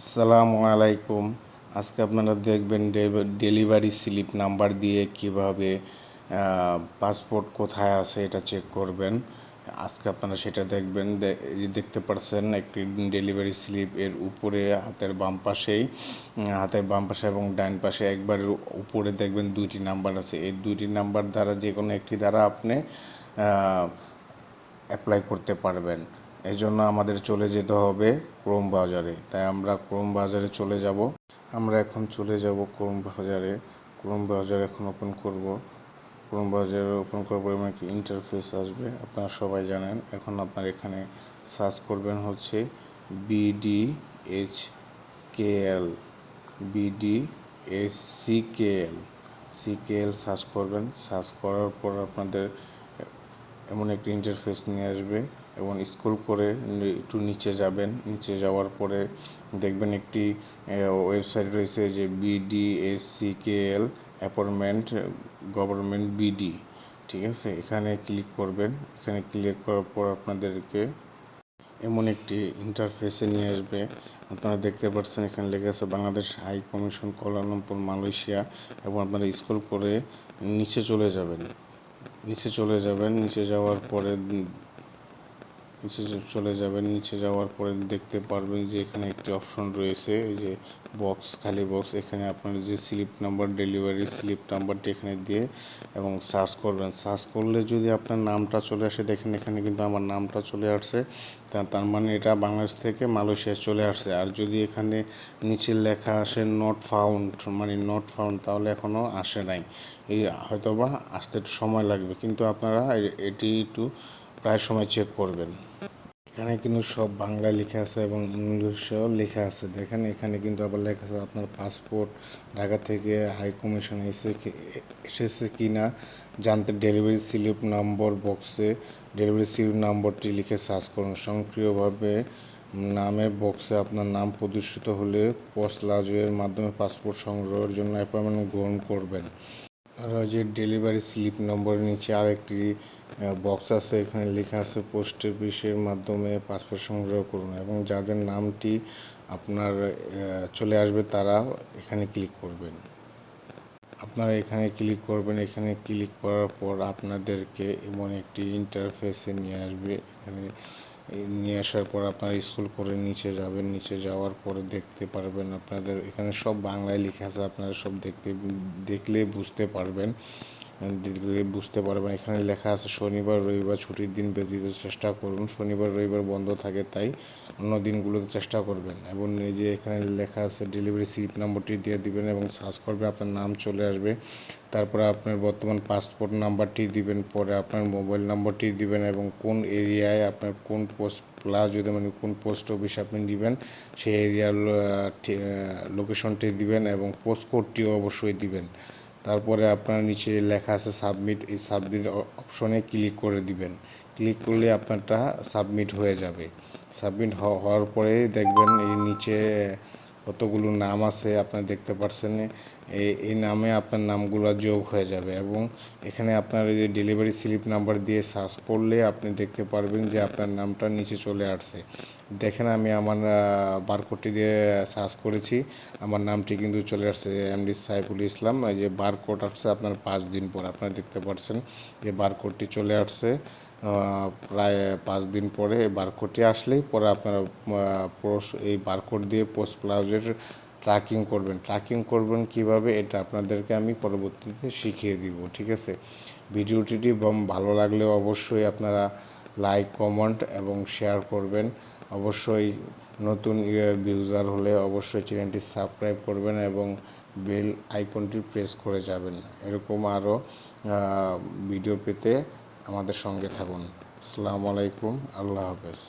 আসসালামু আলাইকুম। আজকে আপনারা দেখবেন ডেলিভারি স্লিপ নাম্বার দিয়ে কীভাবে পাসপোর্ট কোথায় আছে এটা চেক করবেন। আজকে আপনারা সেটা দেখবেন। দেখতে পাচ্ছেন একটি ডেলিভারি স্লিপ এর উপরে, হাতের বাম পাশেই হাতের বাম পাশে এবং ডান পাশে একবার উপরে দেখবেন দুইটি নাম্বার আছে। এই দুইটি নাম্বার দ্বারা যে কোনো একটি দ্বারা আপনি অ্যাপ্লাই করতে পারবেন। এই জন্য আমাদের চলে যেতে হবে ক্রোম বাজারে। তাই আমরা ক্রোম বাজারে চলে যাব। আমরা এখন চলে যাব ক্রোম বাজারে। ক্রোম বাজার এখন ওপেন করব। ক্রোম বাজারে ওপেন করার পরে একটি ইন্টারফেস আসবে। আপনারা সবাই জানেন। এখন আপনার এখানে সার্চ করবেন হচ্ছে BD H K L BD S C K L C K L search করবেন। সার্চ করার পর আপনাদের এমন একটি ইন্টারফেস নিয়ে আসবে। এবং স্ক্রল করে একটু নিচে যাবেন। নিচে যাওয়ার পরে দেখবেন একটি ওয়েবসাইট রয়েছে যে বিডিএসসিকেএল অ্যাপয়েন্টমেন্ট, গভর্নমেন্ট বিডি ঠিক আছে? এখানে ক্লিক করবেন। এখানে ক্লিক করার পর আপনাদেরকে এমন একটি ইন্টারফেসে নিয়ে আসবে। আপনারা দেখতে পাচ্ছেন এখানে লেখা আছে Bangladesh high commission Kuala Lumpur Malaysia এবং আপনারা স্ক্রল করে নিচে চলে যাবেন। নিচে চলে যাবেন। নিচে যাওয়ার পরে নিচে চলে যাবেন, নিচে যাওয়ার পরে দেখতে পারবেন যে এখানে একটি অপশন রয়েছে, এই যে বক্স খালি বক্স এখানে আপনার যে স্লিপ নাম্বার ডেলিভারি স্লিপ নাম্বারটি এখানে দিয়ে এবং সার্চ করবেন। সার্চ করলে যদি আপনার নামটা চলে আসে, দেখেন এখানে কিন্তু আমার নামটা চলে আসছে তার মানে এটা বাংলাদেশ থেকে মালয়েশিয়া চলে আসছে। আর যদি এখানে নিচে লেখা আসে নট ফাউন্ড মানে নট ফাউন্ড তাহলে এখনও আসে নাই। এই হয়তোবা আসতে সময় লাগবে, কিন্তু আপনারা এটি একটু প্রায় সময় চেক করবেন। এখানে কিন্তু সব বাংলা লেখা আছে এবং ইংলিশেও লেখা আছে। দেখেন, এখানে কিন্তু আবার লেখা আছে আপনার পাসপোর্ট ঢাকা থেকে হাই কমিশন এসে এসেছে কি না জানতে ডেলিভারি স্লিপ নম্বর বক্সে ডেলিভারি স্লিপ নম্বরটি লিখে সার্চ করুন। সক্রিয়ভাবে নামের বক্সে আপনার নাম প্রদর্শিত হলে পোস্ট লাজুয়ের মাধ্যমে পাসপোর্ট সংগ্রহের জন্য অ্যাপয়েন্টমেন্ট গ্রহণ করবেন। আর যে ডেলিভারি স্লিপ নম্বরের নিচে আরেকটি বক্স আছে, এখানে লেখা আছে পোস্ট অফিসের মাধ্যমে পাসপোর্ট সংগ্রহ করুন এবং যাদের নামটি আপনার চলে আসবে তারা এখানে ক্লিক করবেন। আপনারা এখানে ক্লিক করবেন, এখানে ক্লিক করার পর আপনাদেরকে এমন একটি ইন্টারফেসে নিয়ে আসবে। এখানে নিয়ে আসার পর আপনারা স্কুল করে নিচে যাবেন, নিচে যাওয়ার পরে দেখতে পারবেন আপনাদের, এখানে সব বাংলায় লেখা আছে, আপনারা সব দেখতে, দেখলে বুঝতে পারবেন। বুঝতে পারবেন এখানে লেখা আছে, শনিবার, রবিবার ছুটির দিন ব্যতীত চেষ্টা করুন। শনিবার, রবিবার বন্ধ থাকে তাই অন্য দিনগুলোতে চেষ্টা করবেন এবং এই যে এখানে লেখা আছে ডেলিভারি স্লিপ নম্বরটি দিয়ে দিবেন এবং সার্চ করবে, আপনার নাম চলে আসবে। তারপরে আপনার বর্তমান পাসপোর্ট নাম্বারটি দিবেন, পরে আপনার মোবাইল নাম্বারটি দিবেন এবং কোন এরিয়ায় আপনার কোন পোস্ট প্লাস যদি মানে কোন পোস্ট অফিস আপনি দিবেন সেই এরিয়ার লোকেশনটি দিবেন এবং পোস্ট কোডটিও অবশ্যই দিবেন। তারপরে আপনার নিচে লেখা আছে সাবমিট এই সাবমিট অপশনে ক্লিক করে দিবেন। ক্লিক করলে আপনারটা সাবমিট হয়ে যাবে। সাবমিট হওয়ার পরে দেখবেন এই নিচে কতগুলো নাম আছে আপনারা দেখতে পাচ্ছেন এই নামে আপনার নামগুলো যোগ হয়ে যাবে এবং এখানে আপনার এই যে ডেলিভারি স্লিপ নাম্বার দিয়ে সার্চ করলে আপনি দেখতে পারবেন যে আপনার নামটা নিচে চলে আসছে। দেখেন আমি আমার বারকোডটি দিয়ে সার্চ করেছি। আমার নামটি কিন্তু চলে আসছে এমডি সাইফুল ইসলাম। এই যে বারকোড আসছে আপনার পাঁচ দিন পর, আপনারা দেখতে পাচ্ছেন যে বারকোডটি চলে আসছে। প্রায় পাঁচ দিন পরে বারকোডটি আসলেই পরে আপনারা এই বারকোড দিয়ে পোস্ট ব্লাউজের ট্র্যাকিং করবেন। ট্র্যাকিং করবেন কীভাবে এটা আপনাদেরকে আমি পরবর্তীতে শিখিয়ে দিব, ঠিক আছে? ভিডিওটি ভালো লাগলে অবশ্যই আপনারা লাইক কমেন্ট এবং শেয়ার করবেন। অবশ্যই নতুন ইউজার হলে অবশ্যই চ্যানেলটি সাবস্ক্রাইব করবেন এবং বেল আইকনটি প্রেস করে যাবেন। এরকম আরও ভিডিও পেতে আমাদের সঙ্গে থাকুন। আসসালামু আলাইকুম আল্লাহ হাফেজ।